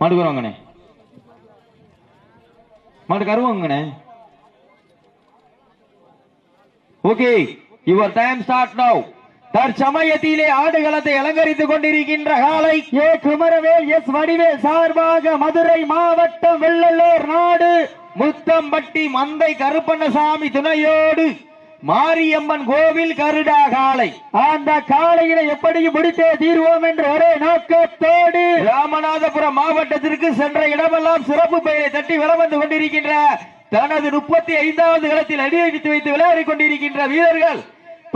மாட்டுக்கு வருவாங்கண்ணே மாட்டுக்கு வருவாங்கண்ணே okay your time start now. தற்சமயத்திலே ஆடுகளத்தை அலங்கரித்துக் கொண்டிருக்கின்ற காலை ஏ. குமரவேல் எஸ். வடிவேல் சார்பாக மதுரை மாவட்டம் வெள்ளலூர் நாடு. முத்தம்பட்டி மந்தை கருப்பண்ணசாமி துணையோடு மாரியம்மன் கோவில் கருடா காலை அந்த காளையினை எப்படியும் முடித்தே தீர்வோம் என்று ஒரே நோக்கத்தோடு ராமநாதபுரம் மாவட்டத்திற்கு சென்ற இடமெல்லாம் சிறப்பு பெயரை தட்டி வலம் வந்து கொண்டிருக்கின்ற தனது முப்பத்தி ஐந்தாவது களத்தில் அடியெடுத்து வைத்து விளையாடிக் கொண்டிருக்கின்ற வீரர்கள்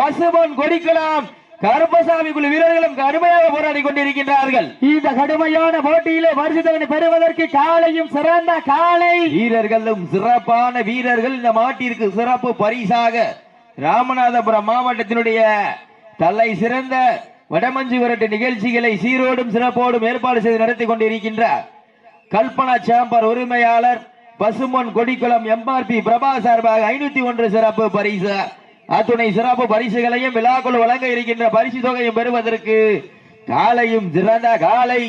பசுமன் கொடிக்கலாம் கருப்பசாமி குழு வீரர்களும் கடுமையாக போராடி கொண்டிருக்கின்றார்கள். இந்த கடுமையான போட்டியிலே பரிசுத்தவனை பெறுவதற்கு காளையும் சிறந்த காளை. வீரர்களும் சிறப்பான வீரர்கள் இந்த மாட்டிற்கு சிறப்பு பரிசாக ராமநாதபுரம் மாவட்டத்தினுடைய தலை சிறந்த வடமஞ்சு விரட்டு நிகழ்ச்சிகளை சீரோடும் சிறப்போடும் ஏற்பாடு செய்து நடத்தி கொண்டிருக்கின்ற கல்பனா சாம்பர் உரிமையாளர் பசுமன் கொடிக்குளம் எம்ஆர்பி பிரபா சார்பாக ஐநூத்தி ஒன்று சிறப்பு பரிசு. அத்துணை சிறப்பு பரிசுகளையும் விழாக்குழு வழங்க இருக்கின்ற பரிசு தொகையும் பெறுவதற்கு காலையும் சிறந்த காலை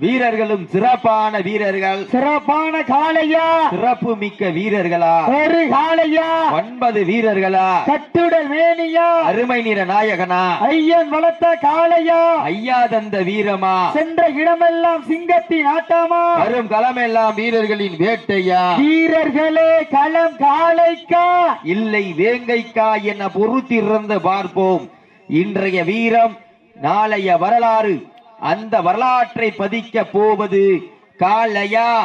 வீரர்களும் சிறப்பான வீரர்கள். சிறப்பான காளையா? சிறப்பு மிக்க வீரர்களா? ஒரு காளையா? ஒன்பது வீரர்களா? கட்டுடல் மேனியா? அருமை நிற நாயகனா? ஐயன் வளர்த்த காளையா? ஐயா தந்த வீரமா? சென்ற இடமெல்லாம் சிங்கத்தின் ஆட்டமா? வரும் களமெல்லாம் வீரர்களின் வேட்டையா? வீரர்களே களம் காளைக்கா? இல்லை வேங்கைக்கா என பொறுத்திருந்து பார்ப்போம். இன்றைய வீரம் நாளைய வரலாறு. அந்த வரலாற்றை பதிக்க போவது காளையா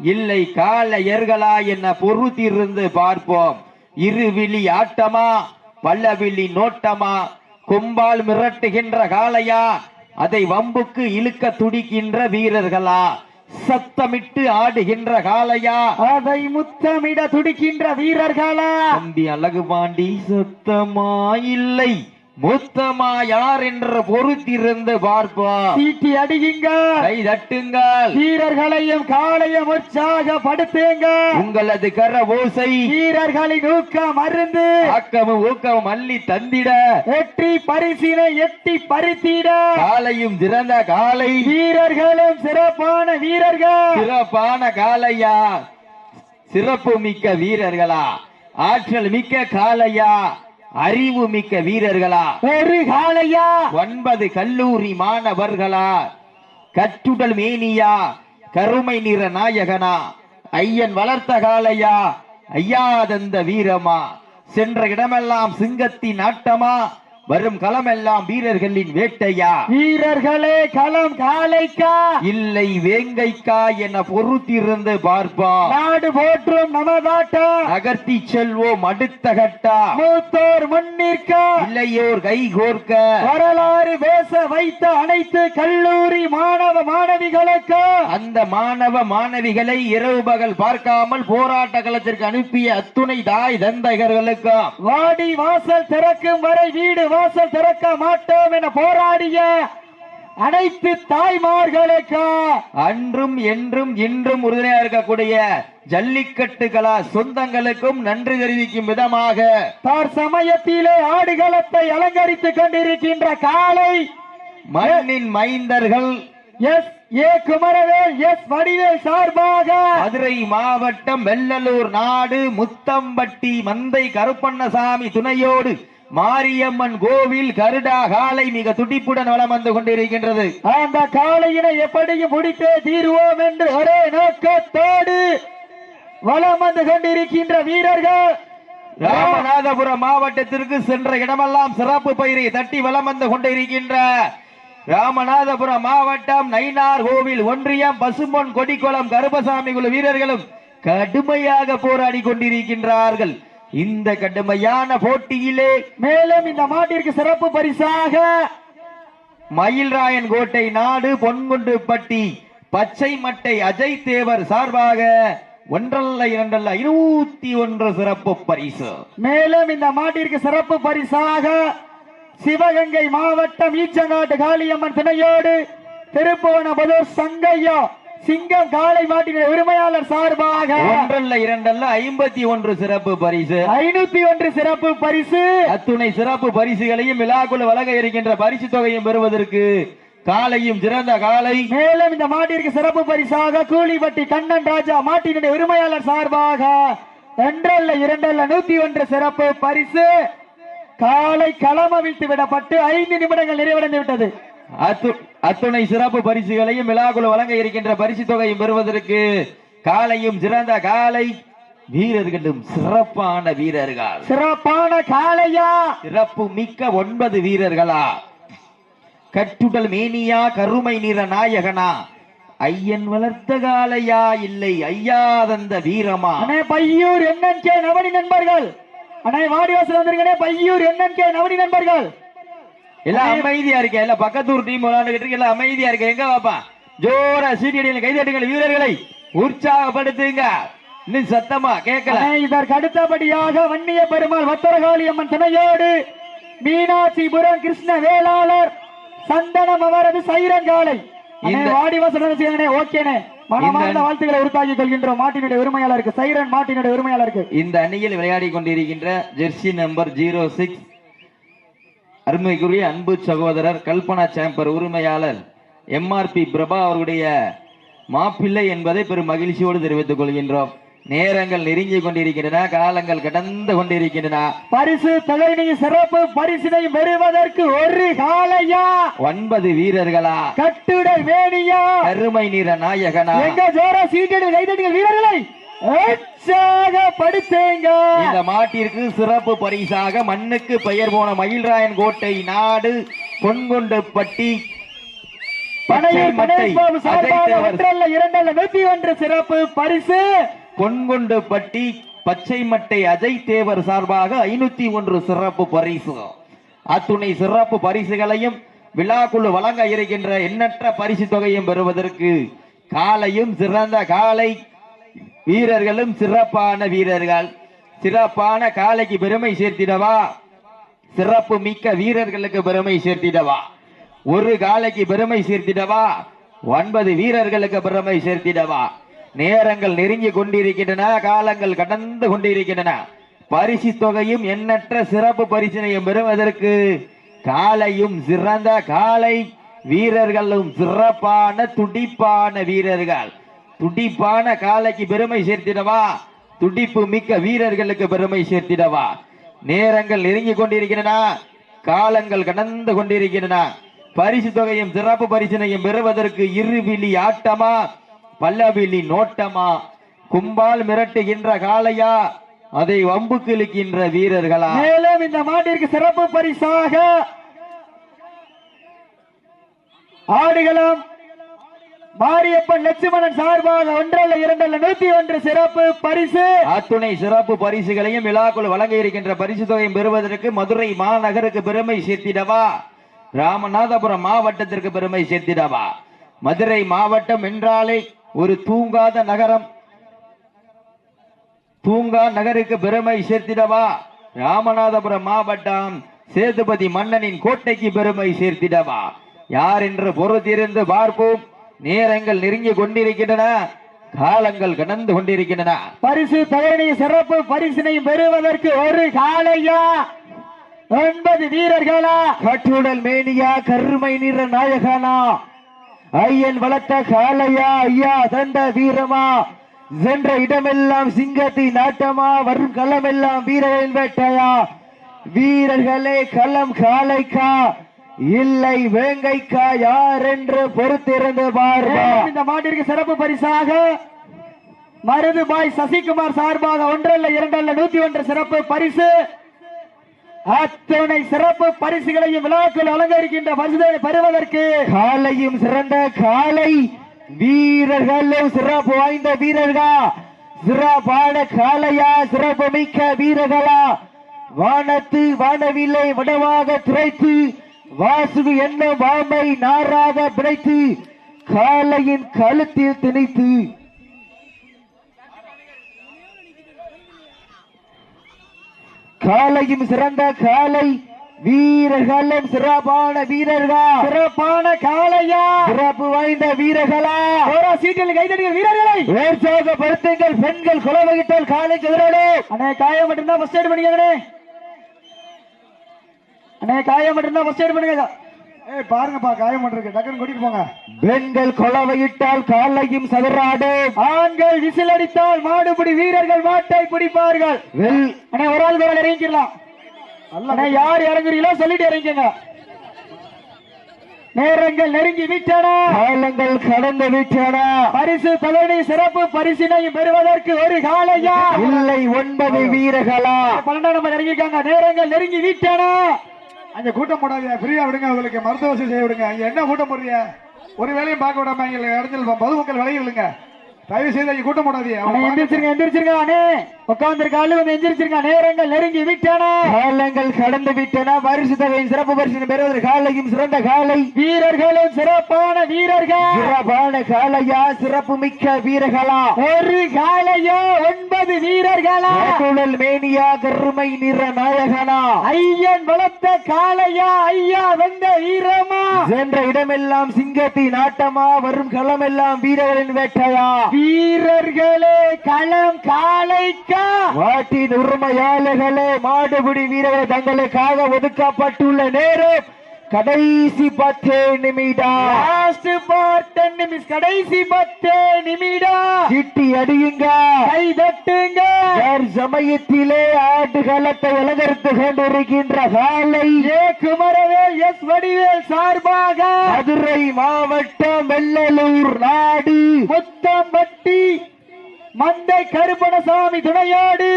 இல்லை காளையர்களா என பொறுத்திருந்து பார்ப்போம். இருவிழி ஆட்டமா பல்லவிழி நோட்டமா கொம்பால் மிரட்டுகின்ற காளையா அதை வம்புக்கு இழுக்க துடிக்கின்ற வீரர்களா? சத்தமிட்டு ஆடுகின்ற காளையா? அதை முத்தமிட துடிக்கின்ற வீரர்களா? தம்பி அழகு பாண்டி சுத்தமா இல்லை. மொத்தமா யார் என்று பொறுத்திருந்து பார்ப்போம். சீட்டி அடியுங்க. கை தட்டுங்கள். வீரர்களையும் காளையும் உற்சாகப்படுத்துங்க. உங்களது கர ஓசை வீரர்களின் ஊக்கம் மருந்து ஆக்கமும் ஊக்கமும் அள்ளி தந்திட. வெற்றி பரிசினை எட்டி பறித்திட. காலையும் சிறந்த காலை வீரர்களும் சிறப்பான வீரர்கள். சிறப்பான காளையா. சிறப்பு மிக்க வீரர்களா. ஆற்றல் மிக்க காளையா. அறிவு மிக்க வீரர்களா? ஒரு காளையா? ஒன்பது கல்லூரி மாணவர்களா? கற்றுடல் மேனியா? கருமை நிற நாயகனா? ஐயன் வளர்த்த காளையா? ஐயா தந்த வீரமா? சென்ற இடமெல்லாம் சிங்கத்தின் ஆட்டமா? வரும் களமெல்லாம் வீரர்களின் வேட்டையா? வீரர்களே களம் காளைக்கா இல்லை வேங்கைக்கா என பொறுத்திருந்து பார்ப்போம் நாடு போற்றும் நமதாட்டம் நகர்த்தி செல்வோம் அடுத்த கட்டா மூத்தோர் முன்னிற்கா. இல்லையோர் கை கோர்க்க. வரலாறு பேச வைத்த அனைத்து கல்லூரி மாணவ மாணவிகளுக்கு. அந்த மாணவ மாணவிகளை இரவு பகல் பார்க்காமல் போராட்ட களத்திற்கு அனுப்பிய அத்துணை தாய் தந்தையர்களுக்கும் வாடி வாசல் திறக்கும் வரை வீடு வாசல் திறக்க மாட்டோம் என போராடிய அனைத்து தாய்மார்களுக்கு அன்றும் என்றும் இன்றும் உறுதுணையாக இருக்கக்கூடிய ஜல்லிக்கட்டு கலா சொந்தங்களுக்கும் நன்றி தெரிவிக்கும் விதமாக தார் சமயத்திலே ஆடுகளத்தை அலங்கரித்துக் கொண்டிருக்கின்ற காலை மண்ணின் மைந்தர்கள் S A Kumaravel S Vadivel சார்பாக மதுரை மாவட்டம் வெள்ளலூர் நாடு முத்தம்பட்டி மந்தை கருப்பண்ணசாமி துணையோடு மாரியம்மன் கோவில் கருடா காலை மிக துடிப்புடன் வலம் வந்து கொண்டிருக்கின்றது. அந்த காளையினை எப்படியும் முடித்தே தீர்வோம் என்று ஒரே நோக்கத்தோடு வலம் வந்து கொண்டிருக்கின்ற வீரர்கள். ராமநாதபுரம் மாவட்டத்திற்கு சென்ற இடமெல்லாம் சிறப்பு பயிரை தட்டி வலம் வந்து கொண்டிருக்கின்ற ராமநாதபுரம் மாவட்டம் நைனார் கோவில் ஒன்றியம் பசும்பொன் கொடிக்குளம் கருப்பசாமி குழு வீரர்களும் கடுமையாக போராடி கொண்டிருக்கின்றார்கள். இந்த கடுமையான போட்டியிலே மேலும் இந்த மாட்டிற்கு சிறப்பு பரிசாக மயில்ராயன் கோட்டை நாடு பொன்குண்டுப்பட்டி பச்சை மட்டை அஜய் தேவர் சார்பாக ஒன்றல்ல இரண்டல்ல இருநூத்தி ஒன்று சிறப்பு பரிசு. மேலும் இந்த மாட்டிற்கு சிறப்பு பரிசாக சிவகங்கை மாவட்டம் ஈச்சங்காட்டு காளியம்மன் துணையோடு திருப்புவனபுதூர் சங்கையா சிங்கம் காளை மாட்டின் உரிமையாளர் சார்பாக ஒன்றல்ல இரண்டல்ல ஐம்பத்தி ஒன்று சிறப்பு பரிசு. ஐநூத்தி ஒன்று சிறப்பு பரிசு. அத்துணை சிறப்பு பரிசுகளையும் விழாக்குழு வழங்க இருக்கின்ற பரிசு தொகையும் பெறுவதற்கு காலையும் சிறந்த காலை மேலும் இந்த மாட்டிற்கு சிறப்பு பரிசாக கூலிப்பட்டி கண்ணன் ராஜா மாட்டினுடைய உரிமையாளர் சார்பாக ஒன்றல்ல இரண்டல்ல நூத்தி ஒன்று சிறப்பு பரிசு. காலை களமவிழ்த்து விடப்பட்டு ஐந்து நிமிடங்கள் நிறைவடைந்து விட்டது. அத்துணை சிறப்பு பரிசுகளையும் விழாக்குழு வழங்க இருக்கின்ற பரிசு தொகையும் பெறுவதற்கு காலையும் சிறந்த காலை வீரர்களும் சிறப்பான வீரர்கள். சிறப்பான காளையா? சிறப்பு மிக்க ஒன்பது வீரர்களா? கட்டுடல் மேனியா கருமை நிற நாயகனா? ஐயன் வளர்த்த காளையா? இல்லை ஐயா தந்த வீரமா? அண்ணே பையூர் என்என்கே நவனி நண்பர்கள். அண்ணே வாடிவாசல் வந்திருக்கனே பையூர் என்என்கே நவனி நண்பர்கள். எல்லாம் அமைதியா இருக்க. எல்லாம் பக்கத்தூர் டீம் விளையாண்டுகிட்டு இருக்கு. எல்லாம் அமைதியா இருக்க. எங்க பாப்பா ஜோரா சீட்டியடியில் கைதட்டுங்கள் வீரர்களை. உற்சாகப்படுத்துங்க. இன்னும் சத்தமா கேட்கல. இதற்கு அடுத்தபடியாக வன்னிய பெருமாள் வத்தரகாளி அம்மன் துணையோடு மீனாட்சிபுரம் கிருஷ்ண வேளாளர் சந்தனம் அவரது சைரங்காலை. வாழ்த்துக்களை உருத்தாக்கி கொள்கின்றோம் மாட்டினுடைய உரிமையாளருக்கு. சைரன் மாட்டினுடைய உரிமையாளருக்கு. இந்த அணியில் விளையாடி கொண்டிருக்கின்ற ஜெர்சி நம்பர் ஜீரோ சிக்ஸ் அருமைக்குரிய அன்பு சகோதரர் கல்பனா சேம்பர் உரிமையாளர் எம்ஆர்பி பிரபா அவருடைய மாப்பிள்ளை என்பதை பெரும் மகிழ்ச்சியோடு தெரிவித்துக் கொள்கின்றோம். நேரங்கள் நெருங்கி கொண்டிருக்கின்றன காலங்கள் கடந்து கொண்டிருக்கின்றன. பரிசு தொகையினை சிறப்பு பரிசினை பெறுவதற்கு ஒரு காலையா ஒன்பது வீரர்களா? கட்டுடல் வேணியா கருமை நிற நாயகனா? எங்க ஜோரா சீட்டடி கைதட்டுங்கள் வீரர்களை! உற்சாகப்படுத்துங்க இந்த மாட்டிற்கு சிறப்பு பரிசாக மண்ணுக்கு பெயர் போன மயில்ராயன் கோட்டை நாடு பொன்கொண்டப்பட்டி சிறப்பு பரிசு. பொன்கொண்டப்பட்டி பச்சை மட்டை அஜய் தேவர் சார்பாக ஐநூத்தி ஒன்று சிறப்பு பரிசு. அத்துணை சிறப்பு பரிசுகளையும் விழாக்குழு வழங்க இருக்கின்ற எண்ணற்ற பரிசு தொகையும் பெறுவதற்கு காலையும் சிறந்த காலை வீரர்களும் சிறப்பான வீரர்கள். சிறப்பான காலைக்கு பெருமை சேர்த்திடவா? சிறப்பு மிக்க வீரர்களுக்கு பெருமை சேர்த்திடவா? ஒரு காலைக்கு பெருமை சேர்த்திடவா? ஒன்பது வீரர்களுக்கு பெருமை சேர்த்திடவா? நேரங்கள் நெருங்கி கொண்டிருக்கின்றன காலங்கள் கடந்து கொண்டிருக்கின்றன. பரிசு தொகையும் எண்ணற்ற சிறப்பு பரிசினையும் பெறுவதற்கு காலையும் சிறந்த காலை வீரர்களும் சிறப்பான துடிப்பான வீரர்கள். துடிப்பான காலைக்கு பெருமை சேர்த்திடவா? துடிப்பு மிக்க வீரர்களுக்கு பெருமை சேர்த்திடவா? நேரங்கள் நெருங்கி கொண்டிருக்கின்றன காலங்கள் கடந்து கொண்டிருக்கின்றன. பரிசு தொகையும் சிறப்பு பரிசினையும் பெறுவதற்கு இருவிழி ஆட்டமா பல்லவிழி நோட்டமா? கும்பால் மிரட்டுகின்ற காளையா? அதை வம்புக்கு இழுக்கின்ற வீரர்களா? மேலும் இந்த மாட்டிற்கு சிறப்பு பரிசாக ஆடுகளம் மாரியப்பன் லட்சுமணன் சார்பாக ஒன்றல்ல இரண்டல்ல நூத்தி ஒன்று சிறப்பு பரிசு. அத்துணை சிறப்பு பரிசுகளையும் விழாக்குள் வழங்க இருக்கின்ற பரிசு தொகையும் பெறுவதற்கு மதுரை மாநகருக்கு பெருமை சேர்த்திடவா? ராமநாதபுரம் மாவட்டத்திற்கு பெருமை சேர்த்திடவா? மதுரை மாவட்டம் என்றாலே ஒரு தூங்காத நகரம். தூங்கா நகருக்கு பெருமை சேர்த்திடவா? ராமநாதபுரம் மாவட்டம் சேதுபதி மன்னனின் கோட்டைக்கு பெருமை சேர்த்திடவா? யார் என்று பொறுத்திருந்து பார்ப்போம். நேரங்கள் நெருங்கி கொண்டிருக்கின்றன காலங்கள் கடந்து கொண்டிருக்கின்றன. பரிசு தொகையினை சிறப்பு பரிசினை பெறுவதற்கு ஒரு காலையா ஒன்பது வீரர்களா? கட்டுடல் மேனியா கருமை நிற நாயகனா? ஐயன் வளர்த்த காளையா? ஐயா தந்த வீரமா? சென்ற இடமெல்லாம் சிங்கத்தின் நாட்டமா? வரும் களமெல்லாம் வீரரின் வேட்டையா? வீரர்களே களம் காளைக்கா? இல்லை வேங்கைக்கா யார் என்று பொறுத்திருந்து மேலும் இந்த மாட்டிற்கு சிறப்பு பரிசாக மருது பாய் சசிகுமார் சார்பாக ஒன்றல்ல இரண்டல்ல நூத்தி ஒன்று சிறப்பு பரிசு. அத்தனை சிறப்பு பரிசுகளையும் விழாக்கள் அலங்கரிக்கின்ற பரிசுகளை பெறுவதற்கு காலையும் சிறந்த காலை. வீரர்களும் சிறப்பு வாய்ந்த வீரர்களா? சிறப்பான காளையா சிறப்பு மிக்க வீரர்களா? வானத்து வானவில்லை வடமாக துரைத்து வாசுகு என்னும் வாமை நாராக பிணைத்து காளையின் கழுத்தில் திணித்து. காலையும் சிறந்த காலை வீரர்களும் சிறப்பான வீரர்களா? சிறப்பான காளையா? சிறப்பு வாய்ந்த வீரர்களா? ஓரா சீட்டில் கைதடிகள் வீரர்களை. உற்சாகப்படுத்துங்கள் பெண்கள் குலவகித்தால் காலை எதிரோடு. அண்ணே காயம் மட்டும்தான் ஃபர்ஸ்ட் எய்ட் அண்ணே காயம் மட்டும்தான் ஃபர்ஸ்ட் எய்ட் பண்ணுங்க. ஏய் பாருங்கப்பா காயம் பண்ணிருக்கு டக்குன்னு கூட்டிட்டு போங்க. பெண்கள் கொலவையிட்டால் காலையும் சதுராடு. ஆண்கள் விசில் அடித்தால் மாடுபிடி வீரர்கள் மாட்டை பிடிப்பார்கள். வெல் அண்ணே ஒரு ஆள் வேலை இறங்கிக்கலாம் அண்ணே யார் இறங்குறீங்களோ சொல்லிட்டு இறங்கிங்க நேரங்கள் நெருங்கி விட்டன. காலங்கள் கடந்து விட்டன. பரிசு தலைமை சிறப்பு பரிசினையும் பெறுவதற்கு ஒரு காலையா? இல்லை ஒன்பது வீரர்களா? பன்னெண்டாம் நம்பர் இறங்கிருக்காங்க நேரங்கள் நெருங்கி விட்டன. அங்க கூட்டம் போடாதீங்க. ஃப்ரீயா விடுங்க உங்களுக்கு மருத்துவ வசதி செய்ய விடுங்க. அங்க என்ன கூட்டம் போடுறீங்க? ஒரு வேலையும் பார்க்க விடாம இங்க இடத்தில் பொதுமக்கள் விலகி விழுங்க தயவு செய்து அங்க கூட்டம் போடாதீங்க. எந்திரிச்சிருங்க எந்திரிச்சிருங்க அண்ணே. உட்கார்ந்திருக்க ஆளு வந்து எந்திரிச்சிருங்க நேரங்கள் நெருங்கி விட்டன. காலங்கள் கடந்து விட்டன. பரிசு தொகையின் சிறப்பு பரிசு பெறுவதற்கு காலையும் சிறந்த காலை. வீரர்களும் சிறப்பான வீரர்கள். சிறப்பான காலையா? சிறப்பு மிக்க வீரர்களா? ஒரு காலையா? ஒன்பது வீரர்களா? மேனியா கருமை நிற நாயகனா? ஐயன் வளர்த்த காளையா? ஐயா வந்த வீரமா? சென்ற இடமெல்லாம் சிங்கத்தின் ஆட்டமா வரும் களமெல்லாம் வீரர்களின் வேட்டையா? வீரர்களே களம் காளைக்கா மாட்டின் உரிமையாளர்களே மாடுபிடி வீரர்கள் தங்களுக்காக ஒதுக்கப்பட்டுள்ள நேரம் கடைசி பத்து நிமிடம் லாஸ்ட் பார்ட் கடைசி பத்து நிமிடம் சிட்டி அடியுங்க. கை தட்டுங்க. சமயத்திலே ஆட்டுகளத்தை அலங்கரித்து கொண்டிருக்கின்ற காலை ஏ குமரவேல் எஸ் வடிவேல் சார்பாக. மதுரை மாவட்டம் வெள்ளலூர் நாடு. முத்தம்பட்டி மந்தை கருப்பணசாமி துணையாடு.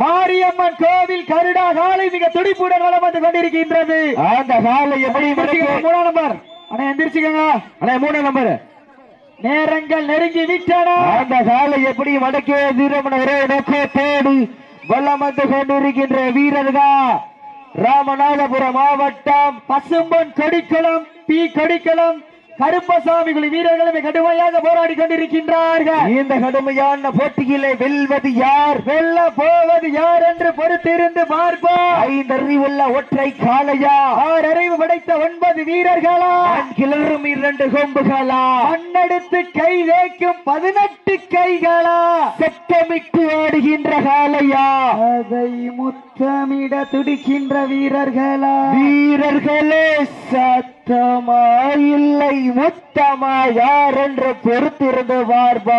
மாரியம்மன் கோவில் கருடா காலை மிக துடிப்புடன் வளம் வந்து கொண்டிருக்கின்றது. அந்த காலை எப்படி? மூணாம் நம்பர் அண்ணா எந்திரிச்சுக்கங்க. அண்ணே மூணு நம்பர் நேரங்கள் நெருங்கி விட்டன. அந்த காலை எப்படி மடக்கிய வீரமன ஒரே நோக்கத்தோடு வல்லம் வந்து கொண்டிருக்கின்ற வீரர்கள் ராமநாதபுரம் மாவட்டம் பசும்பொன் கொடிக்குளம் பி கொடிக்குளம் கருப்பசாமி குழு வீரர்களுமே கடுமையாக போராடி கொண்டிருக்கின்றார்கள். இந்த கடுமையான போட்டியிலே வெல்வது யார்? வெல்ல போவது யார் என்று பொறுத்திருந்து பார்ப்போம். ஐந்தறிவுள்ள ஒற்றை காளையா? ஆறு அறிவு படைத்த ஒன்பது வீரர்களா? கிளறும் இரண்டு கொம்புகளா? மண்ணெடுத்து கை வைக்கும் பதினெட்டு கைகளா? செட்டமிட்டு ஆடுகின்ற காளையா? அதை முத்தமிட துடிக்கின்ற வீரர்களா? வீரர்களே சத்தமா இல்லை முத்தமா யார் என்று பொறுத்திருந்து பார்ப்பா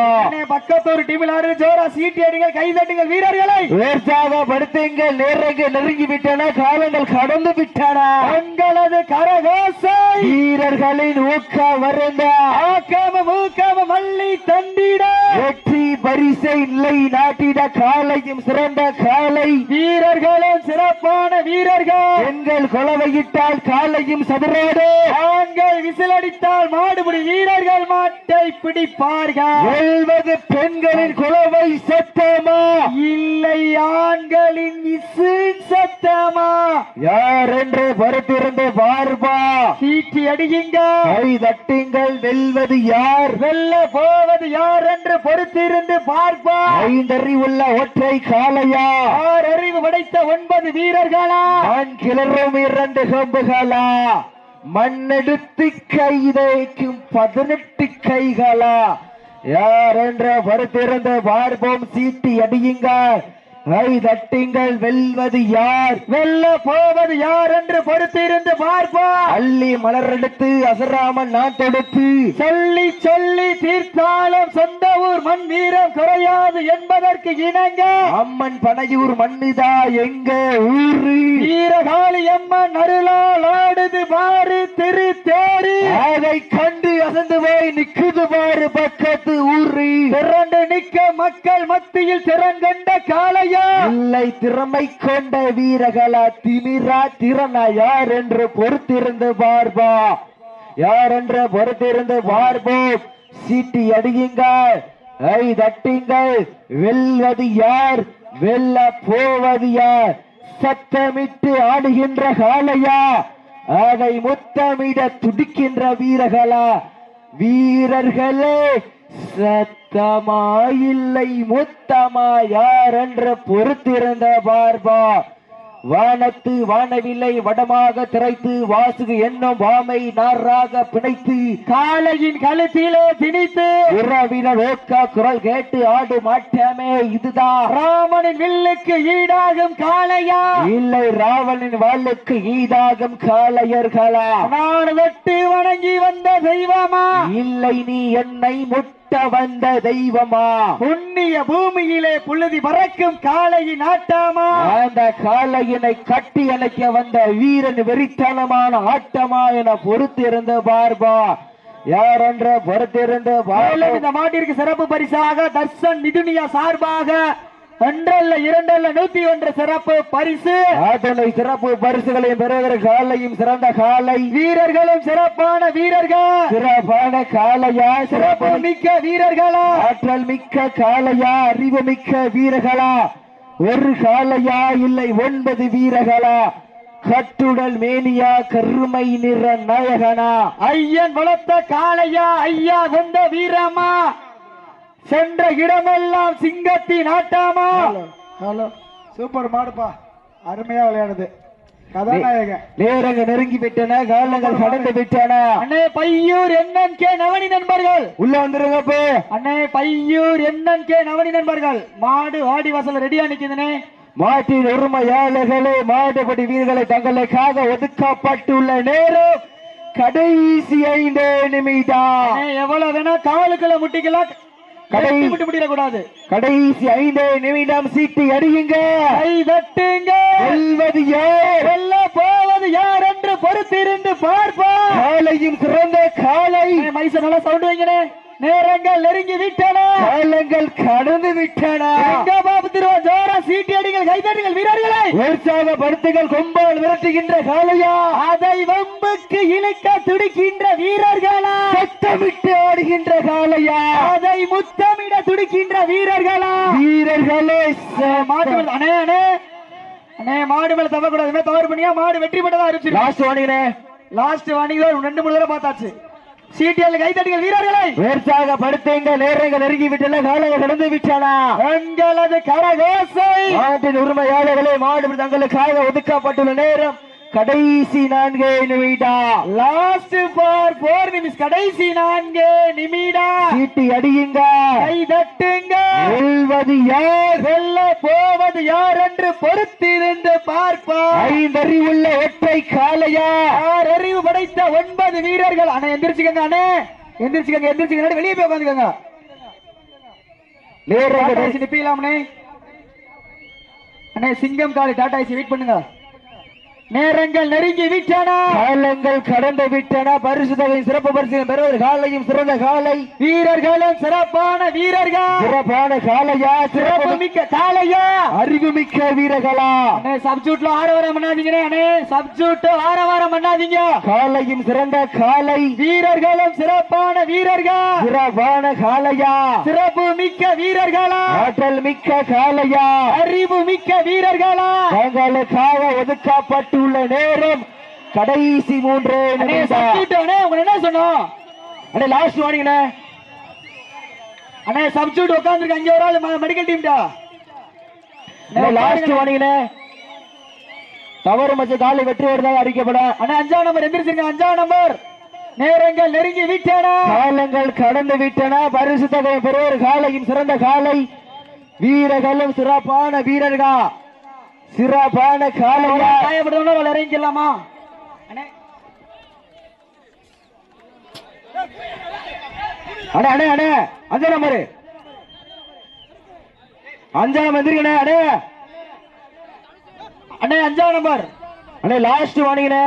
பக்கத்தூர் டீமில் ஆடு ஜோரா சீட்டி அடிங்கள் கை தட்டுங்கள் வீரர்களை. உற்சாகப்படுத்துங்கள் நேரங்கள் நெருங்கி விட்டன காலங்கள் கடந்து விட்டன. உங்களது கரகோசை. வீரர்களின் ஊக்க வருந்த. ஆக்காம மூக்காம மல்லி தண்டிட வெற்றி பரிசை நிலை நாட்டிட காலையும் சிறந்த காலை. வீரர்களும் சிறப்பான வீரர்கள். பெண்கள் கொலவையிட்டால் காலையும் சதுரோடு. ஆண்கள் விசிலடித்தால் மாடுபிடி வீரர்கள் மாட்டை பிடிப்பார்கள். வெல்வது பெண்களின் குலவை சத்தமா? இல்லை ஆண்களின் விசு சத்தமா? யார் என்று பொறுத்திருந்து பார்ப்பா. சீட்டி அடியுங்க. கை தட்டுங்கள் வெல்வது யார்? வெல்ல போவது யார் என்று பொறுத்திருந்து பார்ப்பா. ஐந்தறி உள்ள ஒற்றை காளையா? ஆறு அறிவு படைத்த ஒன்பது வீரர்களா? நான் கிளறும் இரண்டு கொம்புகளா? மண்ணெடுத்து கைதைக்கும் பதினெட்டு கைகளா. யார் என்ற பொறுத்திருந்து பார்ப்போம் சீட்டி அடியுங்க கை தட்டுங்கள் வெல்வது யார்? வெல்ல போவது யார் என்று பொறுத்திருந்து பார்ப்பா. அள்ளி மலரெடுத்து அசராமன் நாட்டெடுத்து சொல்லி சொல்லி தீர்த்தாலும் சொந்த ஊர் மண் வீரம் குறையாது என்பதற்கு இணங்க. அம்மன் பனையூர் மண்ணுதா எங்க ஊரு? வீரகாளி அம்மன் அருளால் ஆடுது பாரு திரு தேரு. அதை கண்டு அசந்து போய் நிக்குது பாரு பக்கத்து ஊரு. திரண்டு நிற்க மக்கள் மத்தியில் திறங்கொண்ட காளையா இல்லை திறமை கொண்ட வீரர்களா திமிரா திறனா? யார் என்று பொறுத்திருந்து பார்ப்பா? யார் என்று பொறுத்திருந்து பார்ப்போம்? சீட்டி அடியுங்கள் ஐ தட்டுங்கள். வெல்வது யார்? வெல்ல போவது யார்? சத்தமிட்டு ஆடுகின்ற காலையா அதை முத்தமிட துடிக்கின்ற வீரர்களா? வீரர்களே சத்தமா இல்லை முத்தமா யார் என்ற பொறுத்திருந்த பார்பா வானத்து வானவில்லை வடமாக திரைத்து வாசுகு என்னும் வாமை நாராக பிணைத்து காளையின் கழுத்திலே திணித்து உறவின ஓக்கா குரல் கேட்டு ஆடு மாட்டாமே இதுதான் ராமனின் வில்லுக்கு ஈடாகும் காளையா? இல்லை ராவணன் வாளுக்கு ஈடாகும் காளையர்களா. நான் வெட்டு வணங்கி வந்த தெய்வமா? இல்லை நீ என்னை முட்ட வந்த தெய்வமா? புண்ணிய பூமியிலே புழுதி பறக்கும் காளையின் ஆட்டாமா அந்த காளையினை கட்டி அணைக்க வந்த வீரன் வெறித்தனமான ஆட்டமா என பொறுத்திருந்த பார்பா பொறுத்திருந்த மேலும் பார்பா இந்த மாட்டிற்கு சிறப்பு பரிசாக தர்சன் மிதுனியா சார்பாக ஒன்றல்ல இரண்டல்ல நூத்தி ஒன்று சிறப்பு பரிசு. ஆதலை சிறப்பு பரிசுகளையும் பெறுகிற காலையும் சிறந்த காலை. வீரர்களும் சிறப்பான வீரர்கள். சிறப்பான காளையா சிறப்பு மிக்க வீரர்களா. ஆற்றல் மிக்க காளையா அறிவு மிக்க வீரர்களா. ஒரு காளையா இல்லை ஒன்பது வீரர்களா. கட்டுடல் மேனியா கருமை நிற நாயகனா. ஐயன் வளர்த்த காளையா ஐயா வந்த வீரமா. சென்ற இடமெல்லாம் சிங்கத்தின் ஆட்டாமா ஹலோ சூப்பர் மாடுப்பா. அருமையா விளையாடுது. நேரங்க நெருங்கி விட்டன காலங்கள் கடந்து விட்டன. அண்ணே பையூர் எண்ணன் கே நவனி நண்பர்கள். உள்ள வந்துருங்க போ. அண்ணே பையூர் எண்ணன் கே நவனி நண்பர்கள். மாடு வாடி வாசல் ரெடியா நிக்குதுனே. மாட்டின் உரிமையாளர்களே மாடுபடி வீரர்களை தங்களுக்காக ஒதுக்கப்பட்டுள்ள நேரம் கடைசி ஐந்து நிமிடம். எவ்வளவு வேணா காலுக்குள்ள முட்டிக்கலாம். கடைசி ஐந்து நிமிடம் சீட்டு அடியுங்க. தட்டுங்க. வெல்வது யார்? வெல்ல போவது யார் என்று பொறுத்திருந்து பார்ப்போம். காலையும் சிறந்த காலை. அண்ணே, மைச நல்லா சவுண்ட் வைங்கனே நேரங்கள் நெருங்கி விட்டன. காலங்கள் கடந்து விட்டன. ஜோரா சீட்டி அடிகள் கைதட்டுங்கள் வீரர்களை. உற்சாகப்படுத்துகள் கொம்பால் விரட்டுகின்ற காளையா. அதை வம்புக்கு இழுக்க துடிக்கின்ற வீரர்களா. சத்தமிட்டு ஆடுகின்ற காளையா. அதை முத்தமிட துடிக்கின்ற வீரர்களா. வீரர்களே மாடு மேல அண்ணே அண்ணே. அண்ணே மாடு மேல தவக்கூடாது தவறு பண்ணியா மாடு வெற்றி பெற்றதா அறிவிச்சிருக்கோம் லாஸ்ட் வாணினே லாஸ்ட் வாணிங்க ரெண்டு மூணு தடவை பார்த்தாச்சு. சீட்டியல் கைதட்டுங்கள் வீரர்களை. உற்சாகப்படுத்துங்க நேரங்கள் நெருங்கி விட்டன காலையை கடந்து விட்டன. எங்களது கரகோசை. மாட்டின் உரிமையாளர்களே மாடு தங்களுக்காக ஒதுக்கப்பட்டுள்ள நேரம். கடைசி நான்கு நிமிடம் லாஸ்ட் ஃபார் போர் நிமிஷம் கடைசி நான்கு நிமிடா. சீட்டி அடியுங்க. கை தட்டுங்க. வெல்வது யார்? வெல்ல போவது யார் என்று பொறுத்திருந்து பார்ப்போம். ஐந்தறிவுள்ள ஒற்றை காளையா? ஆறு அறிவு படைத்த ஒன்பது வீரர்கள் அண்ணே எந்திரிச்சுக்கங்க அண்ணே. எந்திரிச்சுக்கங்க எந்திரிச்சுக்கங்க. வெளியே போய் உட்காந்துக்கங்க நேரங்கள் நிப்பிக்கலாம்னே அண்ணே? சிங்கம் காலி டாடா ஏசி வெயிட் பண்ணுங்க. நேரங்கள் நெருங்கி விட்டன. காலங்கள் கடந்து விட்டன. பரிசு தொகை சிறப்பு பரிசு பெறுவது காலையும் சிறந்த காலை. வீரர்களும் சிறப்பான வீரர்கள். சிறப்பான காளையா சிறப்பு மிக்க காளையா அறிவுமிக்க வீரர்களா? அண்ணே சப்ஜூட்ல ஆரவாரம் பண்ணாதீங்கண்ணே அண்ணே. சப்ஜூட் ஆரவாரம் பண்ணாதீங்க. காலையும் சிறந்த காலை. வீரர்களும் சிறப்பான வீரர்கள். சிறப்பான காளையா சிறப்பு மிக்க வீரர்களா? ஆற்றல் மிக்க காளையா அறிவு மிக்க வீரர்களா? தங்களுக்காக ஒதுக்கப்பட்டுள்ள நேரம். கடைசி மூன்று என்ன சொன்னோம்? அண்ணே லாஸ்ட் வாணிங்கண்ணே அண்ணே சப்ஜூட் உட்காந்துருக்கு அங்க ஒரு ஆள் மெடிக்கல் டீம்டா லாஸ்ட் வாணிங்கண்ணே தவறு மச்ச காலை வெற்றி வருதாக அறிக்கப்பட. அண்ணே அஞ்சாம் நம்பர் எந்திரிச்சிருங்க அஞ்சாம் நம்பர் நேரங்கள் நெருங்கி விட்டன. காலங்கள் கடந்து விட்டன. பரிசு தொகை பெறுவோர் காலையும் சிறந்த காலை. வீரர்களும் சிறப்பான வீரர்களா. சிறப்பான காலையா காயப்படுறவங்க அவளை இறங்கிக்கலாமா அண்ணே. அண்ணே அண்ணே அண்ணே. அஞ்சாம் நம்பரு. அஞ்சாம் எந்திரிக்கண்ணே அண்ணே. அண்ணே அஞ்சாம் நம்பர். அண்ணே லாஸ்ட் வாணிங்கண்ணே.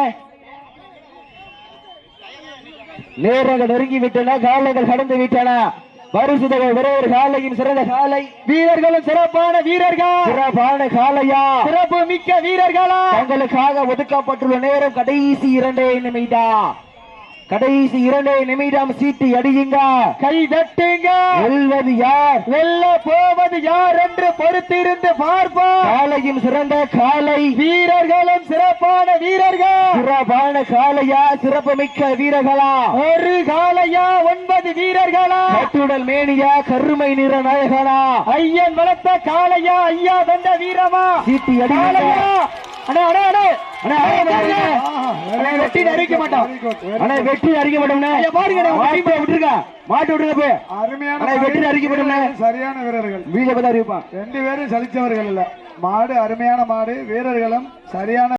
நேரங்கள் நெருங்கி விட்டன காலங்கள் கடந்து விட்டன. பரிசு தொகை பெறுவோர் காலையும் சிறந்த காலை. வீரர்களும் சிறப்பான வீரர்கள். சிறப்பான காலையா? சிறப்பு மிக்க வீரர்களா? தங்களுக்காக ஒதுக்கப்பட்டுள்ள நேரம் கடைசி இரண்டே நிமிடம். கடைசி இரண்டே நிமிடம் சீட்டு அடியுங்க. கை தட்டுங்க. வெல்வது யார்? வெல்ல போவது யார் என்று பொறுத்திருந்து பார்ப்போம். காலையும் சிறந்த காலை வீரர்களும் சிறப்பான வீரர்கள். சிறப்பான காலையா சிறப்பு மிக்க வீரர்களா? ஒரு காலையா ஒன்பது வீரர்களா? கட்டுடல் மேனியா? கருமை நிற நாயகனா? ஐயன் வளர்த்த காளையா? ஐயா தந்த வீரமா? சீட்டி அடியுங்க. அண்ணா அண்ணா, அண்ணா வெட்டி அறிவிக்க மாட்டோம். அண்ணா வெற்றி அறிக்க மாட்டோம்ண்ணே பாருங்க, மாட்டை விட்டுருங்க. மாட்டு விட்டுருங்க போய். அருமையான மாடு. அறிவிக்கப்படும். சரியான வீரர்கள். பார்த்து அறிவிப்பான். ரெண்டு பேரும் சலிச்சவர்கள் இல்ல. மாடு அருமையான மாடு. வீரர்களும் சரியான